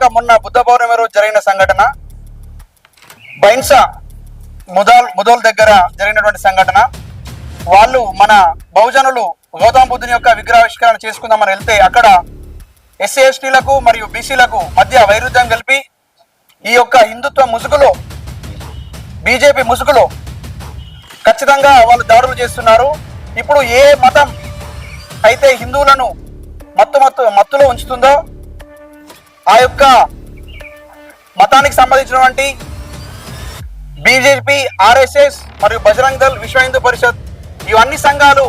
కాక మొన్న బుద్ధ పౌర్ణమి రోజు జరిగిన సంఘటన బైన్సా ముదాల్ ముదోల్ దగ్గర జరిగినటువంటి సంఘటన. వాళ్ళు మన బహుజనులు గౌతమ బుద్ధుని యొక్క విగ్రహావిష్కరణ చేసుకుందామని వెళ్తే అక్కడ ఎస్సీ ఎస్టీలకు మరియు బీసీలకు మధ్య వైరుధ్యం కలిపి ఈ యొక్క హిందుత్వ ముసుగులో బీజేపీ ముసుగులో ఖచ్చితంగా వాళ్ళు దాడులు చేస్తున్నారు. ఇప్పుడు ఏ మతం అయితే హిందువులను మత్తు మత్తు మత్తులో ఉంచుతుందో ఆ యొక్క మతానికి సంబంధించినటువంటి బీజేపీ ఆర్ఎస్ఎస్ మరియు బజరంగ్ దళ్ విశ్వ హిందూ పరిషత్ ఇవన్నీ సంఘాలు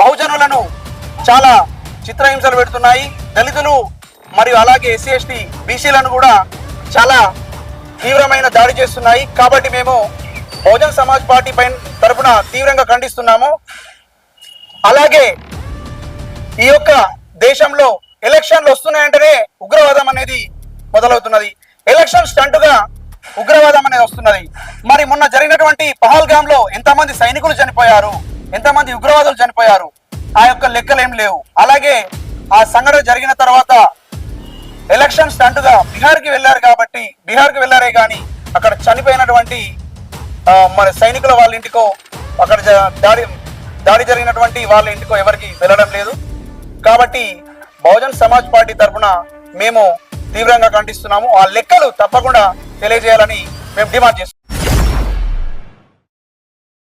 బహుజనులను చాలా చిత్రహింసలు పెడుతున్నాయి. దళితులు మరియు అలాగే ఎస్సీ ఎస్టీ బీసీలను కూడా చాలా తీవ్రమైన దాడి చేస్తున్నాయి. కాబట్టి మేము బహుజన్ సమాజ్ పార్టీ పైన తరపున తీవ్రంగా ఖండిస్తున్నాము. అలాగే ఈ యొక్క దేశంలో ఎలక్షన్లు వస్తున్నాయంటేనే ఉగ్రవాదం అనేది మొదలవుతున్నది. ఎలక్షన్ స్టంటుగా ఉగ్రవాదం అనేది వస్తున్నది. మరి మొన్న జరిగినటువంటి పహల్గామ్లో ఎంతమంది సైనికులు చనిపోయారు? ఎంతమంది ఉగ్రవాదులు చనిపోయారు? ఆ యొక్క లెక్కలు ఏం లేవు. అలాగే ఆ సంఘటన జరిగిన తర్వాత ఎలక్షన్ స్టంటుగా బీహార్కి వెళ్ళారు కాబట్టి బీహార్కి వెళ్ళారే కానీ అక్కడ చనిపోయినటువంటి మరి మన సైనికుల వాళ్ళ ఇంటికో అక్కడ దాడి దాడి జరిగినటువంటి వాళ్ళ ఇంటికో ఎవరికి వెళ్ళడం లేదు. కాబట్టి బహుజన్ సమాజ్ పార్టీ తరఫున మేము తీవ్రంగా ఖండిస్తున్నాము. ఆ లెక్కలు తప్పకుండా తెలియజేయాలని మేము డిమాండ్ చేస్తున్నాం.